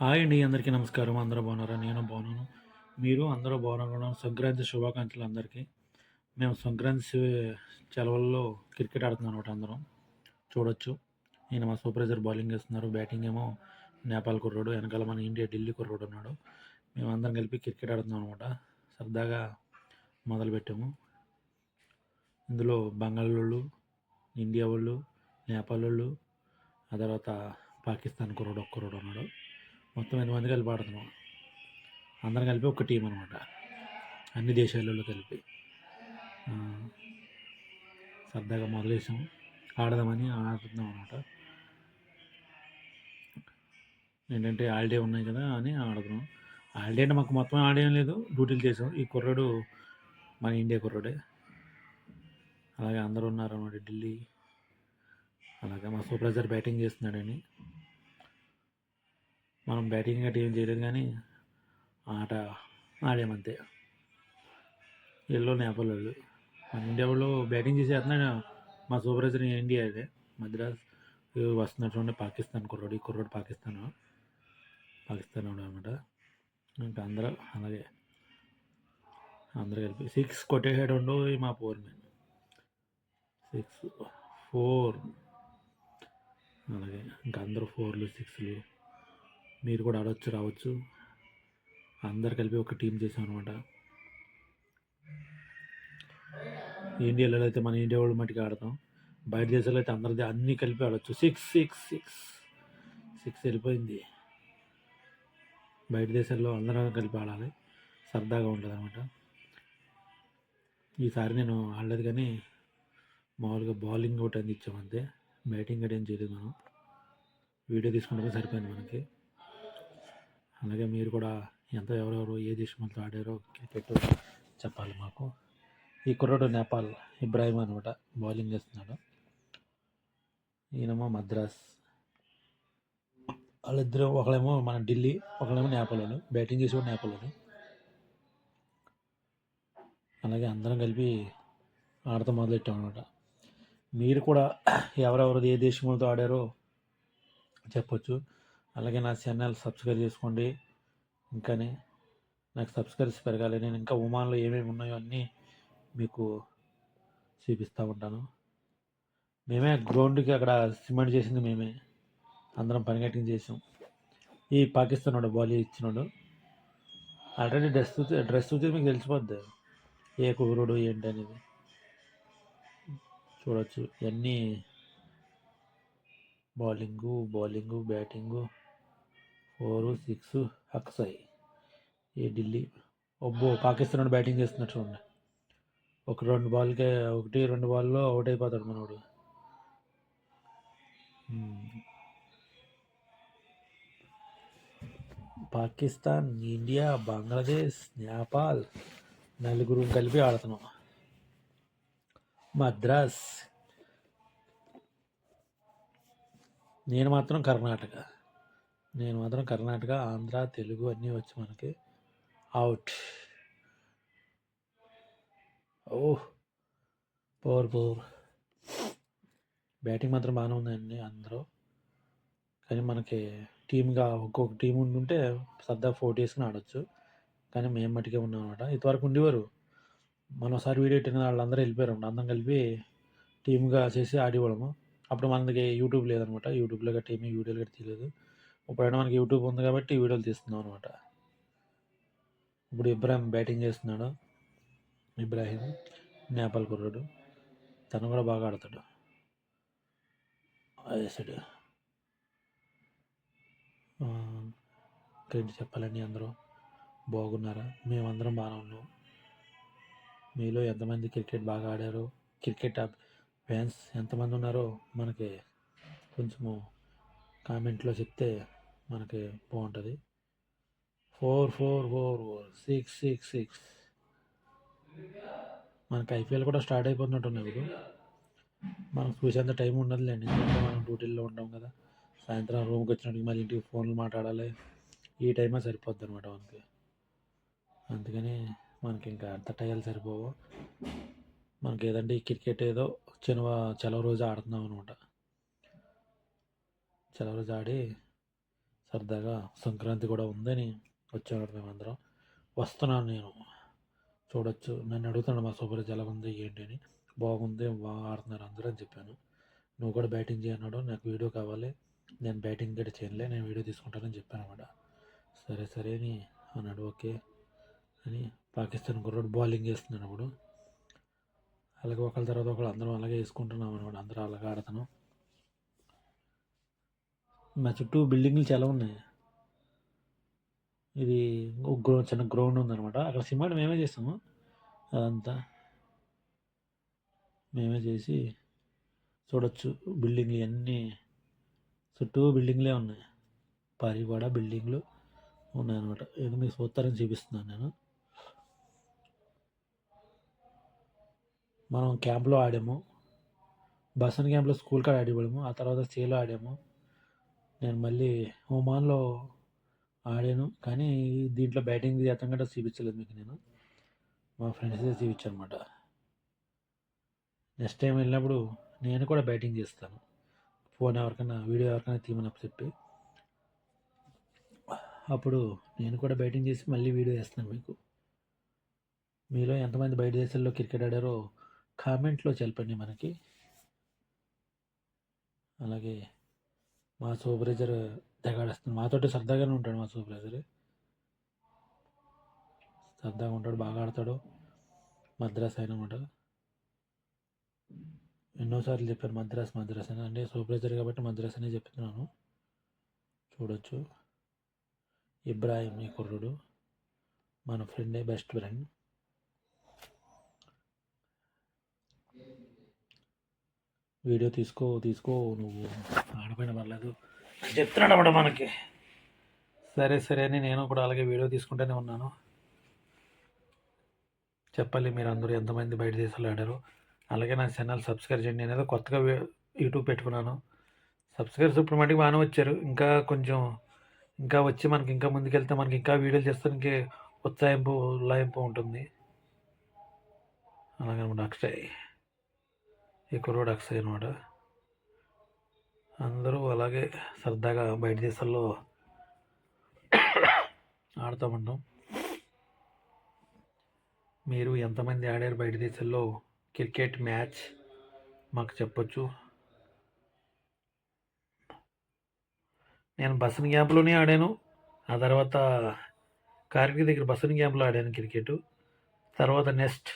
Hi అండి అందరికీ నమస్కారం. అందరూ బాగున్నారా? నేను బాగున్నాను. మీరు అందరూ బాగున్నారు సంక్రాంతి శుభాకాంక్షలు అందరికీ. మేము సంక్రాంతి సెలవుల్లో క్రికెట్ ఆడుతున్నాం అనమాట అందరం. చూడొచ్చు. ఈయన మా సూపర్వైజర్ బౌలింగ్ వేస్తున్నారు. బ్యాటింగ్ ఏమో నేపాల్ కుర్రోడు వెనకాల మన ఇండియా ఢిల్లీ కుర్రాడు ఉన్నాడు. మేము అందరం కలిపి క్రికెట్ ఆడుతున్నాం అనమాట సరదాగా మొదలుపెట్టాము. ఇందులో బంగాళూళ్ళు ఇండియా వాళ్ళు నేపాల్ వాళ్ళు ఆ తర్వాత పాకిస్తాన్ కుర్రాడు ఒక్క ఉన్నాడు. మొత్తం ఎంతమంది కలిపి ఆడుతున్నాం. అందరం కలిపి ఒక టీం అనమాట అన్ని దేశాలలో కలిపి. సరదాగా మొదలేసాం ఆడదామని ఆడుతున్నాం అనమాట ఏంటంటే హాలిడే ఉన్నాయి కదా అని ఆడుతున్నాం. హాలిడే అంటే మాకు మొత్తం హాలిడే లేదు. డ్యూటీలు చేసాం. ఈ కుర్రాడు మన ఇండియా కుర్రాడే. అలాగే అందరూ ఉన్నారు అన్నమాట ఢిల్లీ. అలాగే మా సూపర్వైజర్ బ్యాటింగ్ చేస్తున్నాడని మనం బ్యాటింగ్ గట్టి ఏం చేయలేదు కానీ ఆట ఆడామంతే. ఎల్లో నేపాల్ వాళ్ళు. మన ఇండియా వాళ్ళు బ్యాటింగ్ చేసేస్తున్నాడు మా సూపర్వైజర్ ఇండియా అదే. మద్రాస్ వస్తున్నటువంటి వస్తున్నట్టు పాకిస్తాన్ కుర్రోడు. ఈ కుర్రోడు పాకిస్తాన్. పాకిస్తాన్ అనమాట. ఇంకా అందరూ అలాగే అందరూ కలిపి సిక్స్ కొట్టేసాడు ఉండు మా ఫోర్ మెన్ సిక్స్ ఫోర్ అలాగే ఇంకా అందరూ ఫోర్లు సిక్స్లు మీరు కూడా ఆడవచ్చు రావచ్చు. అందరు కలిపి ఒక టీం చేసాం అనమాట ఇండియాలో అయితే మన ఇండియా వాళ్ళు మట్టికి ఆడతాం. బయట దేశాల్లో అయితే అందరిది అన్నీ కలిపి ఆడవచ్చు సిక్స్ సిక్స్ సిక్స్. సిక్స్ వెళ్ళిపోయింది. బయట దేశాల్లో అందరం కలిపి ఆడాలి. సరదాగా ఉంటుంది అనమాట ఈసారి నేను ఆడలేదు కానీ మామూలుగా బౌలింగ్ ఒకటి అందించామంతే. బ్యాటింగ్ కూడా ఏం చేయలేదు మనం. వీడియో తీసుకుంటే సరిపోయింది మనకి. అలాగే మీరు కూడా ఎంత ఎవరెవరు ఏ దేశంతో ఆడారో క్రికెట్ చెప్పాలి మాకు. ఈ కుర్రాడు నేపాల్ ఇబ్రాహిం అనమాట బౌలింగ్ చేస్తున్నాడు. ఈయనేమో మద్రాస్. వాళ్ళిద్దరు ఒకళ్ళేమో మన ఢిల్లీ ఒకళ్ళేమో నేపాల్ బ్యాటింగ్ చేసి కూడా నేపాల్ అలాగే అందరం కలిపి ఆడతా మొదలెట్టాం అనమాట మీరు కూడా ఎవరెవరు ఏ దేశంతో ఆడారో చెప్పొచ్చు. అలాగే నా ఛానల్ సబ్స్క్రైబ్ చేసుకోండి. ఇంకానే నాకు సబ్స్క్రైబ్స్ పెరగాలి. నేను ఇంకా ఉమాన్లో ఏమేమి ఉన్నాయో అన్నీ మీకు చూపిస్తూ ఉంటాను. మేమే గ్రౌండ్కి అక్కడ సిమెంట్ చేసింది మేమే. అందరం పనిగట్టింగ్ చేసాం. ఈ పాకిస్తాన్ వాడు బాల్ ఇచ్చినాడు. ఆల్రెడీ డ్రెస్ డ్రెస్ చూస్తే మీకు తెలిసిపోద్ది. ఏ కుగురుడు ఏంటి అనేది. చూడొచ్చు. ఇవన్నీ bowling bowling batting. Four six అక్సాయి. ఈ ఢిల్లీ? ఒబ్బో పాకిస్తాన్ బ్యాటింగ్ చేస్తున్నట్టు చూడండి. ఒక రెండు బాల్కే ఒకటి రెండు బాల్లో అవుట్ అయిపోతాడు మనోడు. పాకిస్తాన్ ఇండియా బంగ్లాదేశ్ నేపాల్. నలుగురు కలిపి ఆడుతున్నాం. మద్రాస్. నేను మాత్రం కర్ణాటక. నేను మాత్రం కర్ణాటక ఆంధ్ర తెలుగు అన్నీ వచ్చి మనకి అవుట్ ఓ పవర్ పవర్ బ్యాటింగ్ మాత్రం బాగానే ఉందండి అందరూ. కానీ మనకి టీమ్గా ఒక్కొక్క టీం ఉంటుంటే సర్దా ఫోర్టీ వేసుకుని ఆడొచ్చు. కానీ మేము మట్టుకే ఉన్నాం అనమాట ఇంతవరకు ఉండేవారు. మనం ఒకసారి వీడియో పెట్టిన వాళ్ళందరూ వెళ్ళిపోయారు అందరం కలిపి టీమ్గా చేసి ఆడేవాళ్ళము. అప్పుడు మనకి యూట్యూబ్ లేదనమాట యూట్యూబ్లో గట్టి ఏమీ వీడియోలు గట్టి తీయలేదు. ఇప్పుడు మనకి యూట్యూబ్ ఉంది కాబట్టి ఈ వీడియోలు తీస్తున్నాం అనమాట ఇప్పుడు ఇబ్రాహిం బ్యాటింగ్ చేస్తున్నాడు. ఇబ్రాహిం నేపాల్ కుర్రాడు. తను కూడా బాగా ఆడతాడు. వేసాడు ఇంకేంటి చెప్పాలండి అందరూ? బాగున్నారా? మేమందరం బాగా ఉన్నాం. మీలో ఎంతమంది క్రికెట్ బాగా ఆడారు? క్రికెట్ ఫ్యాన్స్ ఎంతమంది ఉన్నారో మనకి కొంచెము కామెంట్లో చెప్తే మనకి బాగుంటుంది. Four four four four six six six. మనకి ఐపీఎల్ కూడా స్టార్ట్ అయిపోతున్నట్టున్నాయి ఇప్పుడు. మనం చూసేంత టైం ఉండదులేండి. ఎందుకంటే మనం డ్యూటీల్లో ఉంటాం కదా. సాయంత్రం రూమ్కి వచ్చినట్టు మళ్ళీ ఇంటికి ఫోన్లు మాట్లాడాలి. ఈ టైమే సరిపోద్ది అనమాట మనకి. అందుకని మనకి ఇంకా అంత టైలు సరిపోవు. మనకి ఏదంటే ఈ క్రికెట్ ఏదో చిన్న సెలవు రోజు ఆడుతున్నాం అనమాట సెలవు రోజు ఆడి సరదాగా సంక్రాంతి కూడా ఉందని వచ్చాము మేమందరం. వస్తున్నాను నేను. చూడొచ్చు. నన్ను అడుగుతున్నాడు మా సూపర్వైజర్ ఎలా ఉంది ఏంటి అని. బాగుంది బాగా ఆడుతున్నారు అందరూ అని చెప్పాను. నువ్వు కూడా బ్యాటింగ్ చేయన్నాడు నాకు వీడియో కావాలి. నేను బ్యాటింగ్ గట్టి చేయలే నేను వీడియో తీసుకుంటానని చెప్పాను అనమాట సరే సరే అని అన్నాడు. ఓకే అని పాకిస్తాన్ గుర్రోడు బౌలింగ్ వేస్తున్నాడు అప్పుడు. అలాగే ఒకళ్ళ తర్వాత ఒకళ్ళు అందరం అలాగే వేసుకుంటున్నాం అనమాట అందరూ అలాగే ఆడుతున్నాం. మా చుట్టూ బిల్డింగ్లు చాలా ఉన్నాయి. ఇది గ్రౌండ్ గ్రౌ చిన్న గ్రౌండ్ ఉందన్నమాట. అక్కడ సిమెంట్ మేమే చేస్తాము. అదంతా మేమే చేసి చూడొచ్చు బిల్డింగ్లు అన్నీ చుట్టూ బిల్డింగ్లే ఉన్నాయి. పారివాడ బిల్డింగ్లు ఉన్నాయన్నమాట. ఇది మీకు చూస్తారని చూపిస్తున్నాను నేను. మనం క్యాంప్లో ఆడాము. బసన్ క్యాంప్లో స్కూల్ కాడ ఆడేవాళ్ళము. ఆ తర్వాత సేలో ఆడాము. నేను మళ్ళీ ఒమాన్లో ఆడాను. కానీ దీంట్లో బ్యాటింగ్ చేస్తాం కూడా చూపించలేదు మీకు నేను. మా ఫ్రెండ్స్ చూపించాను అనమాట నెక్స్ట్ టైం వెళ్ళినప్పుడు నేను కూడా బ్యాటింగ్ చేస్తాను. ఫోన్ ఎవరికైనా వీడియో ఎవరికైనా తీయమని చెప్పి. అప్పుడు నేను కూడా బ్యాటింగ్ చేసి మళ్ళీ వీడియో వేస్తాను మీకు. మీలో ఎంతమంది బయట దేశాల్లో క్రికెట్ ఆడారో కామెంట్లో చెప్పండి మనకి. అలాగే మా సూపర్వైజర్ తెగాడేస్తుంది మాతోటి సరదాగానే ఉంటాడు మా సూపర్వైజర్. సరదాగా ఉంటాడు బాగా ఆడతాడు. మద్రాస్ అయినమాట ఎన్నోసార్లు చెప్పారు మద్రాస్ మద్రాస్ అని. అంటే సూపర్వైజర్ కాబట్టి మద్రాస్ అనే చెప్తున్నాను చూడొచ్చు. ఇబ్రాహిం ఈ కుర్రుడు. మన ఫ్రెండే బెస్ట్ ఫ్రెండ్. వీడియో తీసుకో తీసుకో నువ్వు ఆడపోయిన పర్లేదు. చెప్తున్నాడు అన్నమాట మనకి. సరే సరే అని నేను కూడా అలాగే వీడియో తీసుకుంటూనే ఉన్నాను. చెప్పాలి మీరు అందరూ ఎంతమంది బయట దేశాలు ఆడారు. అలాగే నా ఛానల్ సబ్స్క్రైబ్ చేయండి. నేను ఏదో కొత్తగా యూట్యూబ్ పెట్టుకున్నాను. సబ్స్క్రైబర్స్ ఇప్పుడు మటుకు బాగానే వచ్చారు. ఇంకా కొంచెం ఇంకా వచ్చి మనకి ఇంకా ముందుకెళ్తే మనకి ఇంకా వీడియోలు చేస్తానికి ఉత్సాహింపు ఉల్లాయింపు ఉంటుంది. అలాగనమాట అక్షయ్. ఈ కుర్రోడు అక్షయ్ అనమాట అందరూ అలాగే సరదాగా బయట దేశాల్లో ఆడుతూ మీరు ఎంతమంది ఆడారు బయట దేశాల్లో? క్రికెట్ మ్యాచ్ మాకు చెప్పొచ్చు. నేను బసన్ క్యాంప్లోనే ఆడాను. ఆ తర్వాత కార్గిల్ దగ్గర బసన్ క్యాంప్లో ఆడాను క్రికెట్. తర్వాత నెక్స్ట్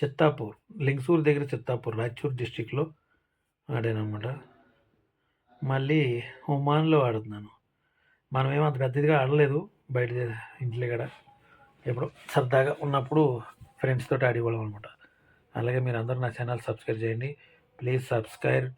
చిత్తాపూర్ లింగసూర్ దగ్గర చిత్తాపూర్ రాయచూర్ డిస్టిక్లో ఆడాను అనమాట మళ్ళీ ఒమాన్లో ఆడుతున్నాను మనమేమో అంత పెద్దదిగా ఆడలేదు బయట ఇంట్లో కూడా ఎప్పుడు సరదాగా ఉన్నప్పుడు ఫ్రెండ్స్ తోటి ఆడేవాళ్ళం అనమాట అలాగే మీరు అందరూ నా ఛానల్ సబ్స్క్రైబ్ చేయండి. Please subscribe